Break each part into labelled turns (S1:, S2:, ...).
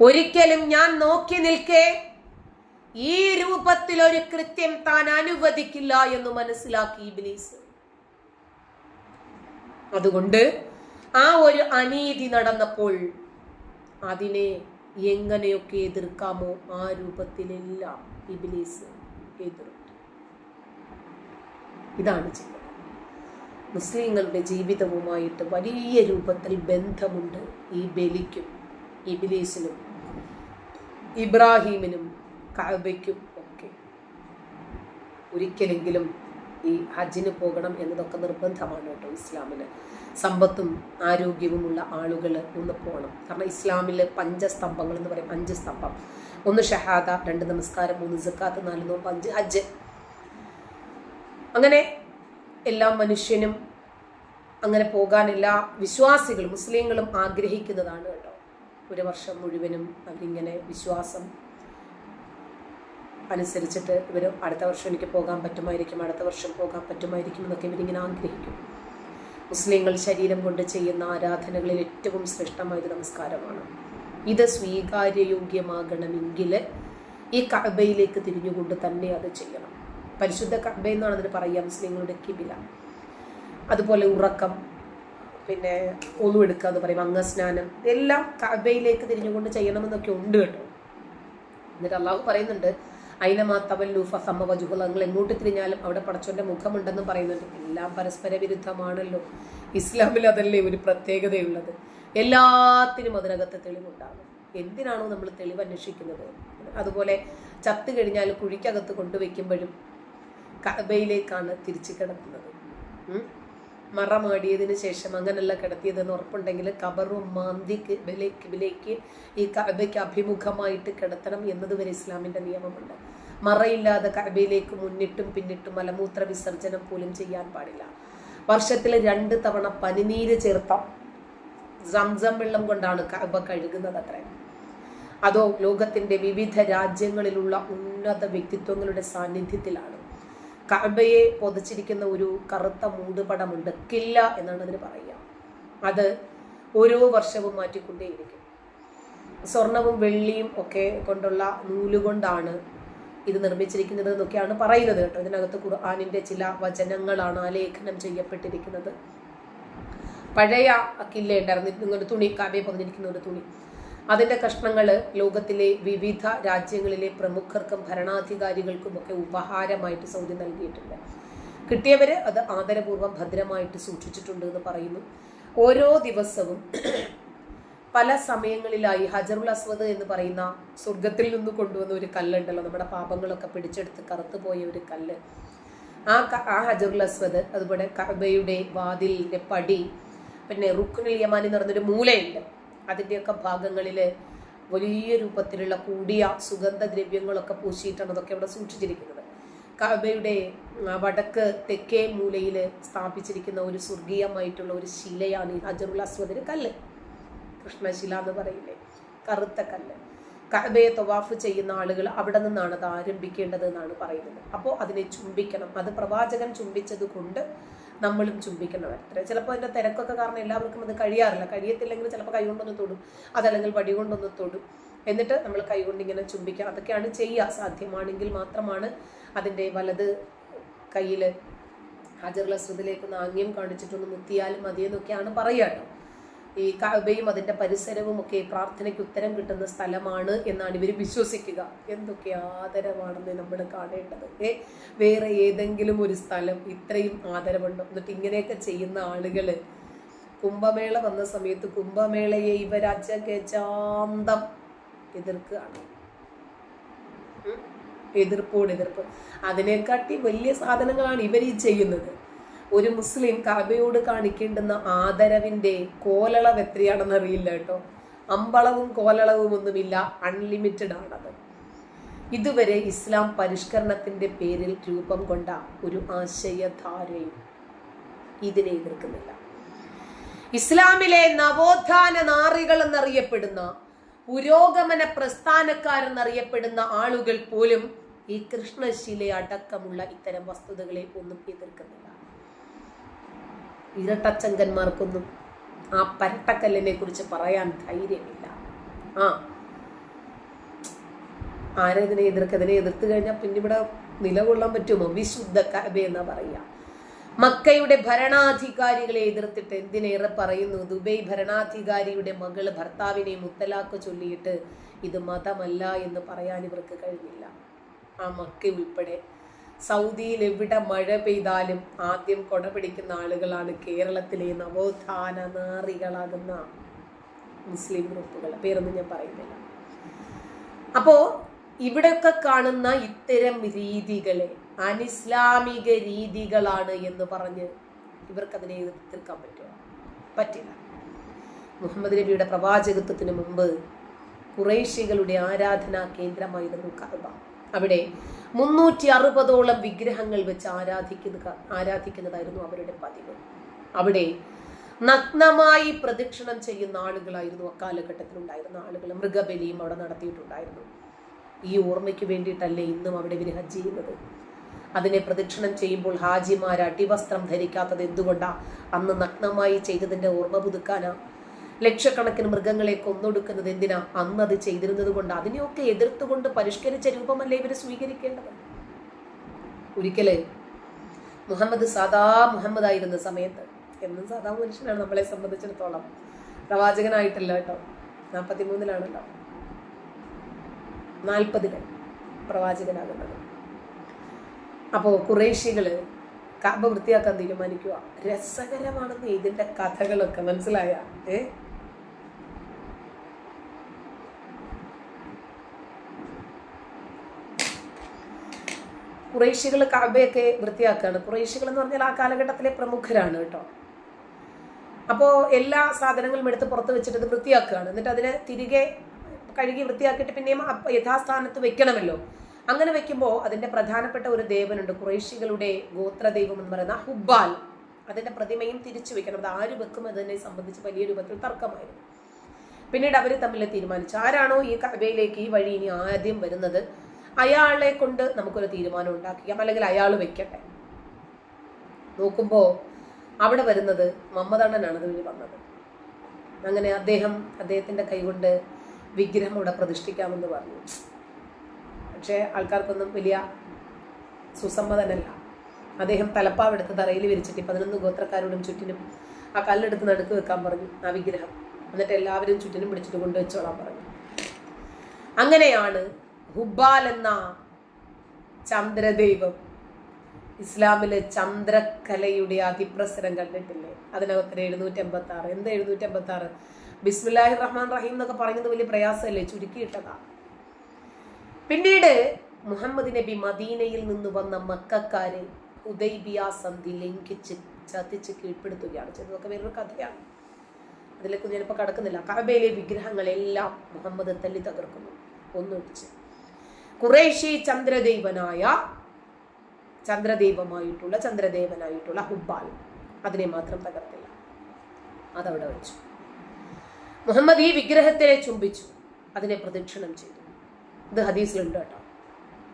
S1: ഒരിക്കലും ഞാൻ നോക്കി നിൽക്കേ. ഈ രൂപത്തിൽ ഒരു കൃത്യം താൻ അനുവദിക്കില്ല എന്ന് മനസ്സിലാക്കി ഇബ്ലീസ്. അതുകൊണ്ട് ആ ഒരു അനീതി നടന്നപ്പോൾ അതിനെ എങ്ങനെയൊക്കെ എതിർക്കാമോ ആ രൂപത്തിലെല്ലാം ഇബിലീസ് എതിർത്തു. ഇതാണ് ചെയ്യുന്നത് മുസ്ലിങ്ങളുടെ ജീവിതവുമായിട്ട് വലിയ രൂപത്തിൽ ബന്ധമുണ്ട് ഈ ബലിക്കും ഇബിലീസിനും ഇബ്രാഹീമിനും കഅബയ്ക്കും ഒക്കെ. ഒരിക്കലെങ്കിലും ഈ ഹജ്ജിന് പോകണം എന്നതൊക്കെ നിർബന്ധമാണ് കേട്ടോ ഇസ്ലാമിന് സമ്പത്തും ആരോഗ്യവുമുള്ള ആളുകൾ ഒന്ന് പോകണം കാരണം ഇസ്ലാമിൽ പഞ്ചസ്തംഭങ്ങൾ എന്ന് പറയും അഞ്ച് സ്തംഭം. ഒന്ന് ഷഹാദ രണ്ട് നമസ്കാരം മൂന്ന് സക്കാത്ത് നാല് നോമ്പ് അഞ്ച് ഹജ്ജ്. അങ്ങനെ എല്ലാ മനുഷ്യനും അങ്ങനെ പോകാൻ എല്ലാ വിശ്വാസികളും മുസ്ലിങ്ങളും ആഗ്രഹിക്കുന്നതാണ് കേട്ടോ. ഒരു വർഷം മുഴുവനും അവരിങ്ങനെ വിശ്വാസം അനുസരിച്ചിട്ട് ഇവർ അടുത്ത വർഷം എനിക്ക് പോകാൻ പറ്റുമായിരിക്കും അടുത്ത വർഷം പോകാൻ പറ്റുമായിരിക്കും എന്നൊക്കെ ഇവരിങ്ങനെ ആഗ്രഹിക്കും. മുസ്ലിങ്ങൾ ശരീരം കൊണ്ട് ചെയ്യുന്ന ആരാധനകളിൽ ഏറ്റവും ശ്രേഷ്ഠമായത് നമസ്കാരമാണ്. ഇത് സ്വീകാര്യയോഗ്യമാകണമെങ്കിൽ ഈ കഅബയിലേക്ക് തിരിഞ്ഞുകൊണ്ട് തന്നെ അത് ചെയ്യണം. പരിശുദ്ധ കഅബ എന്നാണ് അതിന് പറയുക മുസ്ലിങ്ങളുടെ കിബില. അതുപോലെ ഉറക്കം പിന്നെ ഒന്നും എടുക്കുക എന്ന് പറയും അംഗസ്നാനം. ഇതെല്ലാം കബയിലേക്ക് തിരിഞ്ഞുകൊണ്ട് ചെയ്യണമെന്നൊക്കെ ഉണ്ട് കേട്ടോ. എന്നിട്ട് അള്ളാഹു പറയുന്നുണ്ട് അയിനമാ തവല്ലൂഫ നിങ്ങൾ എങ്ങോട്ട് തിരിഞ്ഞാലും അവിടെ പടച്ചോന്റെ മുഖമുണ്ടെന്നും പറയുന്നുണ്ട്. എല്ലാം പരസ്പര വിരുദ്ധമാണല്ലോ. ഇസ്ലാമിൽ അതല്ലേ ഒരു പ്രത്യേകതയുള്ളത്? എല്ലാത്തിനും അതിനകത്ത് തെളിവുണ്ടാകും. എന്തിനാണോ നമ്മൾ തെളിവ് അന്വേഷിക്കുന്നത്? അതുപോലെ ചത്തു കഴിഞ്ഞാൽ കുഴിക്കകത്ത് കൊണ്ടുവയ്ക്കുമ്പോഴും കബയിലേക്കാണ് തിരിച്ചു കിടക്കുന്നത്. മറമാടിയതിന് ശേഷം അങ്ങനല്ല കിടത്തിയതെന്ന് ഉറപ്പുണ്ടെങ്കിൽ കബറും മാന്തിക്ക് വിലയ്ക്ക് വിലയ്ക്ക് ഈ കബയ്ക്ക് അഭിമുഖമായിട്ട് കിടത്തണം എന്നതുവരെ ഇസ്ലാമിന്റെ നിയമമുണ്ട്. മറയില്ലാതെ കബയിലേക്ക് മുന്നിട്ടും പിന്നിട്ടും മലമൂത്ര വിസർജനം പോലും ചെയ്യാൻ പാടില്ല. വർഷത്തിൽ രണ്ട് തവണ പനിനീര് ചേർത്ത സംസം വെള്ളം കൊണ്ടാണ് കബ കഴുകുന്നത് അത്രേ. അതോ ലോകത്തിന്റെ വിവിധ രാജ്യങ്ങളിലുള്ള ഉന്നത വ്യക്തിത്വങ്ങളുടെ സാന്നിധ്യത്തിലാണ്. കഅബയെ പൊതിച്ചിരിക്കുന്ന ഒരു കറുത്ത മൂടുപടമുണ്ട്. കില്ല എന്നാണ് അതിന് പറയുക. അത് ഓരോ വർഷവും മാറ്റിക്കൊണ്ടേയിരിക്കും. സ്വർണവും വെള്ളിയും ഒക്കെ കൊണ്ടുള്ള നൂലുകൊണ്ടാണ് ഇത് നിർമ്മിച്ചിരിക്കുന്നത് എന്നൊക്കെയാണ് പറയുന്നത് കേട്ടോ. ഇതിനകത്ത് ഖുർആാനിന്റെ ചില വചനങ്ങളാണ് ആലേഖനം ചെയ്യപ്പെട്ടിരിക്കുന്നത്. പഴയ കില്ല ഉണ്ടായിരുന്നു. തുണി കാവ്യ പൊതിഞ്ഞിരിക്കുന്ന ഒരു തുണി. അതിന്റെ കഷ്ണങ്ങൾ ലോകത്തിലെ വിവിധ രാജ്യങ്ങളിലെ പ്രമുഖർക്കും ഭരണാധികാരികൾക്കും ഒക്കെ ഉപഹാരമായിട്ട് സൗദി നൽകിയിട്ടുണ്ട്. കിട്ടിയവര് അത് ആദരപൂർവം ഭദ്രമായിട്ട് സൂക്ഷിച്ചിട്ടുണ്ട് എന്ന് പറയുന്നു. ഓരോ ദിവസവും പല സമയങ്ങളിലായി ഹജറുൽ അസ്വദ് എന്ന് പറയുന്ന സ്വർഗത്തിൽ നിന്ന് കൊണ്ടുവന്ന ഒരു കല്ലുണ്ടല്ലോ നമ്മുടെ പാപങ്ങളൊക്കെ പിടിച്ചെടുത്ത് കറുത്തു പോയ ഒരു കല്ല്. ആ ആ ഹജറുൽ അസ്വദ് അതുപോലെ കർബയുടെ വാതിലിന്റെ പടി പിന്നെ റുക്കുനിൽ യമാനി എന്ന് പറഞ്ഞൊരു മൂലയുണ്ട്. അതിന്റെയൊക്കെ ഭാഗങ്ങളിൽ വലിയ രൂപത്തിലുള്ള കൂടിയ സുഗന്ധദ്രവ്യങ്ങളൊക്കെ പൂശിയിട്ടാണ് അതൊക്കെ അവിടെ സൂക്ഷിച്ചിരിക്കുന്നത്. കഅബയുടെ വടക്ക് തെക്കേ മൂലയിൽ സ്ഥാപിച്ചിരിക്കുന്ന ഒരു സ്വർഗീയമായിട്ടുള്ള ഒരു ശിലയാണ് ഈ ഹജറുൽ അസ്വദിന് കല്ല്. കൃഷ്ണശില എന്ന് പറയില്ലേ? കറുത്ത കല്ല്. കഅബയെ തൊവാഫ് ചെയ്യുന്ന ആളുകൾ അവിടെ നിന്നാണ് അത് ആരംഭിക്കേണ്ടത് എന്നാണ് പറയുന്നത്. അപ്പോൾ അതിനെ ചുംബിക്കണം. അത് പ്രവാചകൻ ചുംബിച്ചത് കൊണ്ട് നമ്മളും ചുംബിക്കണം അത്ര. ചിലപ്പോൾ അതിന്റെ തിരക്കൊക്കെ കാരണം എല്ലാവർക്കും അത് കഴിയാറില്ല. കഴിയത്തില്ലെങ്കിൽ ചിലപ്പോൾ കൈകൊണ്ടൊന്ന് തൊടും. അതല്ലെങ്കിൽ വടി കൊണ്ടൊന്ന് തൊടും. എന്നിട്ട് നമ്മൾ കൈകൊണ്ട് ഇങ്ങനെ ചുംബിക്കുക അതൊക്കെയാണ് ചെയ്യുക സാധ്യമാണെങ്കിൽ മാത്രമാണ് അതിന്റെ വലത് കയ്യിൽ ഹാജർ അസ്വദിലേക്ക് ഒന്ന് ആംഗ്യം കാണിച്ചിട്ടൊന്ന് മുത്തിയാലും മതിയെന്നൊക്കെയാണ് പറയുക കേട്ടോ. ഈ കഅബയും അതിന്റെ പരിസരവും ഒക്കെ പ്രാർത്ഥനയ്ക്ക് ഉത്തരം കിട്ടുന്ന സ്ഥലമാണ് എന്നാണ് ഇവർ വിശ്വസിക്കുക. എന്തൊക്കെ ആദരവാണെന്ന് നമ്മൾ കാണേണ്ടത്. ഏ വേറെ ഏതെങ്കിലും ഒരു സ്ഥലം ഇത്രയും ആദരവുണ്ടോ. എന്നിട്ട് ഇങ്ങനെയൊക്കെ ചെയ്യുന്ന ആളുകൾ കുംഭമേള വന്ന സമയത്ത് കുംഭമേളയെ ഇവരജഗജാന്തം എതിർക്കുകയാണ്. എതിർപ്പോട് എതിർപ്പ്. അതിനെക്കാട്ടി വലിയ സാധനങ്ങളാണ് ഇവർ ഈ ചെയ്യുന്നത്. ഒരു മുസ്ലിം കാബയോട് കാണിക്കേണ്ടുന്ന ആദരവിന്റെ കോലളവ് എത്രയാണെന്ന് അറിയില്ല കേട്ടോ. അമ്പളവും കോലളവും ഒന്നുമില്ല അൺലിമിറ്റഡ് ആണത്. ഇതുവരെ ഇസ്ലാം പരിഷ്കരണത്തിന്റെ പേരിൽ രൂപം കൊണ്ട ഒരു ആശയധാരയും ഇതിനെ എതിർക്കുന്നില്ല. ഇസ്ലാമിലെ നവോത്ഥാന നാറികൾ എന്നറിയപ്പെടുന്ന പുരോഗമന പ്രസ്ഥാനക്കാരെന്നറിയപ്പെടുന്ന ആളുകൾ പോലും ഈ കൃഷ്ണശില അടക്കമുള്ള ഇത്തരം വസ്തുതകളെ ഒന്നും എതിർക്കുന്നില്ല. ഇരട്ടച്ചങ്കന്മാർക്കൊന്നും ആ പരട്ടക്കല്ലിനെ കുറിച്ച് പറയാൻ ധൈര്യമില്ല. ആ. ആരതിനെ എതിർക്ക് അതിനെ എതിർത്ത് കഴിഞ്ഞാൽ പിന്നെ ഇവിടെ നിലകൊള്ളാൻ പറ്റുമോ? വിശുദ്ധ കഅബ എന്ന് പറയാ. മക്കയുടെ ഭരണാധികാരികളെ എതിർത്തിട്ട് എന്തിനേറെ പറയുന്നു? ദുബൈ ഭരണാധികാരിയുടെ മകൾ ഭർത്താവിനെ മുത്തലാക്ക് ചൊല്ലിയിട്ട് ഇത് മതമല്ല എന്ന് പറയാൻ ഇവർക്ക് കഴിഞ്ഞില്ല. ആ മക്ക ഉൾപ്പെടെ സൗദിയിൽ എവിടെ മഴ പെയ്താലും ആദ്യം കൊട പിടിക്കുന്ന ആളുകളാണ് കേരളത്തിലെ നവോത്ഥാന നാറികളാകുന്ന മുസ്ലിം ഗ്രൂപ്പുകൾ. പേരൊന്നും ഞാൻ പറയുന്നില്ല. അപ്പോ ഇവിടെയൊക്കെ കാണുന്ന ഇത്തരം രീതികളെ അനിസ്ലാമിക രീതികളാണ് എന്ന് പറഞ്ഞ് ഇവർക്കതിനെ എതിർക്കാൻ പറ്റുമോ? പറ്റില്ല. മുഹമ്മദ് നബിയുടെ പ്രവാചകത്വത്തിന് മുമ്പ് കുറേശികളുടെ ആരാധനാ കേന്ദ്രമായിരുന്നു കഅബ അവിടെ മുന്നൂറ്റി അറുപതോളം വിഗ്രഹങ്ങൾ വെച്ച് ആരാധിക്കുന്ന ആരാധിക്കുന്നതായിരുന്നു അവരുടെ പതിവ്. അവിടെ നഗ്നമായി പ്രദക്ഷിണം ചെയ്യുന്ന ആളുകളായിരുന്നു അക്കാലഘട്ടത്തിൽ ഉണ്ടായിരുന്ന ആളുകൾ. മൃഗബലിയും അവിടെ നടത്തിയിട്ടുണ്ടായിരുന്നു. ഈ ഓർമ്മയ്ക്ക് വേണ്ടിയിട്ടല്ലേ ഇന്നും അവിടെ ഇവർ ഹജ്ജ് ചെയ്യുന്നത്? അതിനെ പ്രദക്ഷിണം ചെയ്യുമ്പോൾ ഹാജിമാർ അടിവസ്ത്രം ധരിക്കാത്തത് എന്തുകൊണ്ടാ? അന്ന് നഗ്നമായി ചെയ്തതിന്റെ ഓർമ്മ പുതുക്കാനാ. ലക്ഷക്കണക്കിന് മൃഗങ്ങളെ കൊന്നൊടുക്കുന്നത് എന്തിനാ? അന്ന് അത് ചെയ്തിരുന്നത് കൊണ്ട് അതിനെയൊക്കെ എതിർത്തുകൊണ്ട് പരിഷ്കരിച്ച രൂപമല്ലേ ഇവർ സ്വീകരിക്കേണ്ടത്? ഒരിക്കൽ മുഹമ്മദ് സദാ മുഹമ്മദ് ആയിരുന്ന സമയത്ത് എന്നും സാധാ മനുഷ്യനാണ് നമ്മളെ സംബന്ധിച്ചിടത്തോളം. പ്രവാചകനായിട്ടല്ല കേട്ടോ. നാൽപ്പത്തി മൂന്നിലാണല്ലോ നാൽപ്പതിന് പ്രവാചകനാകുന്നത്. അപ്പോ കുറേശികൾ കാബ വൃത്തിയാക്കാൻ തീരുമാനിക്കുക രസകരമാണെന്ന് ഇതിന്റെ കഥകളൊക്കെ മനസ്സിലായ ഏ? കുറേശികൾ കാബയൊക്കെ വൃത്തിയാക്കുകയാണ്. കുറേശികൾ എന്ന് പറഞ്ഞാൽ ആ കാലഘട്ടത്തിലെ പ്രമുഖരാണ് കേട്ടോ. അപ്പോൾ എല്ലാ സാധനങ്ങളും എടുത്ത് പുറത്ത് വെച്ചിട്ട് വൃത്തിയാക്കുകയാണ്. എന്നിട്ട് അതിനെ തിരികെ കഴുകി വൃത്തിയാക്കിയിട്ട് പിന്നെയും യഥാസ്ഥാനത്ത് വെക്കണമല്ലോ. അങ്ങനെ വെക്കുമ്പോൾ അതിന്റെ പ്രധാനപ്പെട്ട ഒരു ദേവനുണ്ട്. കുറേശികളുടെ ഗോത്രദൈവം എന്ന് പറയുന്ന ഹുബാൽ അതിന്റെ പ്രതിമയും തിരിച്ചു വെക്കണം. അത് ആര് വെക്കും എന്നതിനെ സംബന്ധിച്ച് വലിയ രൂപത്തിൽ തർക്കമായിരുന്നു. പിന്നീട് അവർ തമ്മിൽ തീരുമാനിച്ചു. ആരാണോ ഈ കബയിലേക്ക് ഈ വഴി ഇനി ആദ്യം വരുന്നത്? അയാളെ കൊണ്ട് നമുക്കൊരു തീരുമാനം ഉണ്ടാക്കിക്കാം അല്ലെങ്കിൽ അയാൾ വെക്കട്ടെ. നോക്കുമ്പോൾ അവിടെ വരുന്നത് മമ്മദണ്ണനാണ് അതിന് വന്നത്. അങ്ങനെ അദ്ദേഹം അദ്ദേഹത്തിന്റെ കൈകൊണ്ട് വിഗ്രഹം അവിടെ പ്രതിഷ്ഠിക്കാമെന്ന് പറഞ്ഞു. പക്ഷേ ആൾക്കാർക്കൊന്നും വലിയ സുസമ്മതനല്ല അദ്ദേഹം തലപ്പാവെടുത്ത് തറയിൽ വിരിച്ചിട്ട് പതിനൊന്ന് ഗോത്രക്കാരോടും ചുറ്റിനും ആ കല്ലെടുത്ത് നടുക്ക് വെക്കാൻ പറഞ്ഞു ആ വിഗ്രഹം. എന്നിട്ട് എല്ലാവരും ചുറ്റിനും പിടിച്ചിട്ട് കൊണ്ടുവച്ചോളാൻ പറഞ്ഞു. അങ്ങനെയാണ് ഹുബാൽ എന്ന ചന്ദ്രദൈവം. ഇസ്ലാമിലെ ചന്ദ്രകലയുടെ അതിപ്രസരം കണ്ടിട്ടില്ലേ? അതിനകത്ത് എഴുന്നൂറ്റി അമ്പത്തി ആറ് എന്ത് എഴുന്നൂറ്റി അമ്പത്തി ആറ് ബിസ്മില്ലാഹി റഹ്മാൻ റഹീം എന്നൊക്കെ പറയുന്നത് വലിയ പ്രയാസമല്ലേ? ചുരുക്കിയിട്ടതാ. പിന്നീട് മുഹമ്മദ് നബി മദീനയിൽ നിന്ന് വന്ന മക്കാരെ ഉദൈബിയ സന്ധി ലംഘിച്ച് ചതിച്ച് കീഴ്പ്പെടുത്തുകയാണ് ചെയ്തതൊക്കെ വേറൊരു കഥയാണ്. അതിലേക്ക് ഞാനിപ്പോൾ കടക്കുന്നില്ല. കഅബയിലെ വിഗ്രഹങ്ങളെല്ലാം മുഹമ്മദ് തല്ലി തകർക്കുന്നു. ഒന്നൊഴിച്ച് കുറേശി ചന്ദ്രദേവനായ ചന്ദ്രദേവമായിട്ടുള്ള ചന്ദ്രദേവനായിട്ടുള്ള ഹുബാൽ അതിനെ മാത്രം തകർത്തില്ല. അതവിടെ വെച്ചു. മുഹമ്മദ് ഈ വിഗ്രഹത്തെ ചുംബിച്ചു. അതിനെ പ്രദക്ഷിണം ചെയ്തു. ഇത് ഹദീസിലുണ്ട് കേട്ടോ.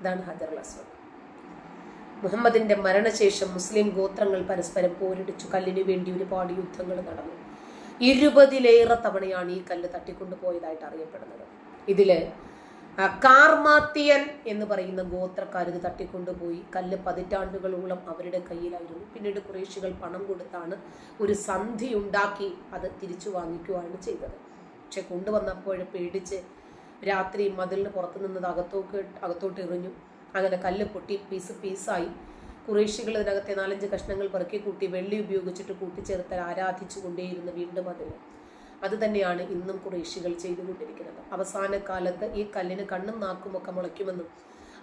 S1: ഇതാണ് ഹജർ അസ്വദ്. മുഹമ്മദിന്റെ മരണശേഷം മുസ്ലിം ഗോത്രങ്ങൾ പരസ്പരം പോരടിച്ചു. കല്ലിനു വേണ്ടി ഒരുപാട് യുദ്ധങ്ങൾ നടന്നു. ഇരുപതിലേറെ തവണയാണ് ഈ കല്ല് തട്ടിക്കൊണ്ടുപോയതായിട്ട് അറിയപ്പെടുന്നത്. ഇതിൽ കാർമാത്തിയൻ എന്ന് പറയുന്ന ഗോത്രക്കാർ ഇത് തട്ടിക്കൊണ്ടുപോയി. കല്ല് പതിറ്റാണ്ടുകളോളം അവരുടെ കയ്യിലായിരുന്നു. പിന്നീട് കുറേശികൾ പണം കൊടുത്താണ് ഒരു സന്ധി ഉണ്ടാക്കി അത് തിരിച്ചു വാങ്ങിക്കുവാണ് ചെയ്തത്. പക്ഷെ കൊണ്ടുവന്നപ്പോൾ പേടിച്ച് രാത്രി മതിലിന് പുറത്തു നിന്നത് അകത്തോക്ക് അകത്തോട്ട് എറിഞ്ഞു. അങ്ങനെ കല്ല് പൊട്ടി പീസ് പീസായി. കുറേശികൾ ഇതിനകത്തെ നാലഞ്ച് കഷ്ണങ്ങൾ പെറുക്കി കൂട്ടി വെള്ളി ഉപയോഗിച്ചിട്ട് കൂട്ടിച്ചേർത്താൽ ആരാധിച്ചു കൊണ്ടേയിരുന്നു വീണ്ടും അതിന്. അത് തന്നെയാണ് ഇന്നും കുറേശികൾ ചെയ്തുകൊണ്ടിരിക്കുന്നത്. അവസാന കാലത്ത് ഈ കല്ലിന് കണ്ണും നാക്കും ഒക്കെ മുളയ്ക്കുമെന്നും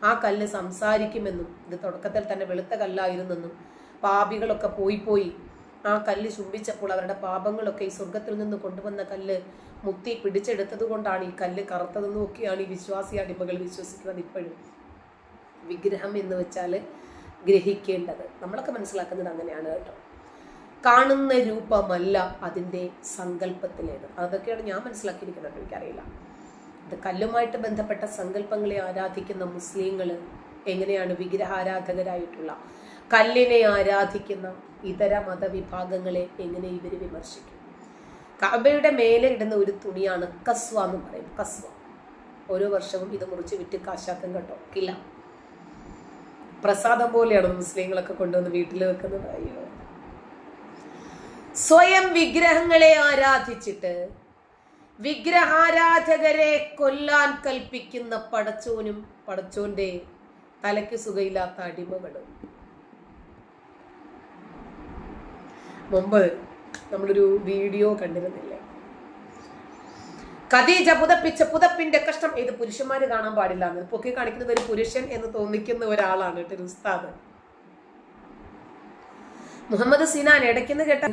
S1: ആ കല്ല് സംസാരിക്കുമെന്നും ഇത് തുടക്കത്തിൽ തന്നെ വെളുത്ത കല്ലായിരുന്നെന്നും പാപികളൊക്കെ പോയി പോയി ആ കല്ല് ചുംബിച്ചപ്പോൾ അവരുടെ പാപങ്ങളൊക്കെ ഈ സ്വർഗത്തിൽ നിന്ന് കൊണ്ടുവന്ന കല്ല് മുത്തി പിടിച്ചെടുത്തത് കൊണ്ടാണ് ഈ കല്ല് കറുത്തതെന്നും ഒക്കെയാണ് ഈ വിശ്വാസി അടിമകൾ വിശ്വസിക്കുന്നത് ഇപ്പോഴും. വിഗ്രഹം എന്ന് വെച്ചാൽ ഗ്രഹിക്കേണ്ടത്. നമ്മളൊക്കെ മനസ്സിലാക്കുന്നത് അങ്ങനെയാണ് കേട്ടോ. കാണുന്ന രൂപമല്ല അതിന്റെ സങ്കല്പത്തിലേത്. അതൊക്കെയാണ് ഞാൻ മനസ്സിലാക്കിയിരിക്കുന്നത്. എനിക്കറിയില്ല. ഇത് കല്ലുമായിട്ട് ബന്ധപ്പെട്ട സങ്കല്പങ്ങളെ ആരാധിക്കുന്ന മുസ്ലിങ്ങൾ എങ്ങനെയാണ് വിഗ്രഹാരാധകരായിട്ടുള്ള കല്ലിനെ ആരാധിക്കുന്ന ഇതര മതവിഭാഗങ്ങളെ എങ്ങനെ ഇവർ വിമർശിക്കും? കബയുടെ മേലെ ഇടുന്ന ഒരു തുണിയാണ് കസ്വ എന്ന് പറയും. കസ്വ. ഓരോ വർഷവും ഇത് മുറിച്ച് വിറ്റ് കാശാക്കും കേട്ടോ. ഇല്ല. പ്രസാദം പോലെയാണ് മുസ്ലിങ്ങളൊക്കെ കൊണ്ടുവന്ന് വീട്ടിൽ വെക്കുന്നത്? അയ്യോ. സ്വയം വിഗ്രഹങ്ങളെ ആരാധിച്ചിട്ട് വിഗ്രഹാരാധകരെ കൊല്ലാൻ കൽപ്പിക്കുന്ന പടച്ചോനും പടച്ചോന്റെ തലയ്ക്ക് സുഖയില്ലാത്ത അടിമകളും. മുമ്പ് നമ്മളൊരു വീഡിയോ കണ്ടിരുന്നില്ലേ? ഖദീജ പുതപ്പിച്ച പുതപ്പിന്റെ കഷ്ടം ഇത് പുരുഷന്മാര് കാണാൻ പാടില്ല എന്ന്. പൊക്കി കാണിക്കുന്നത് ഒരു പുരുഷൻ എന്ന് തോന്നിക്കുന്ന ഒരാളാണ് കേട്ടോ ഉസ്താദ്. മുഹമ്മദ് സിനാൻ ഇടയ്ക്കെന്ന് കേട്ട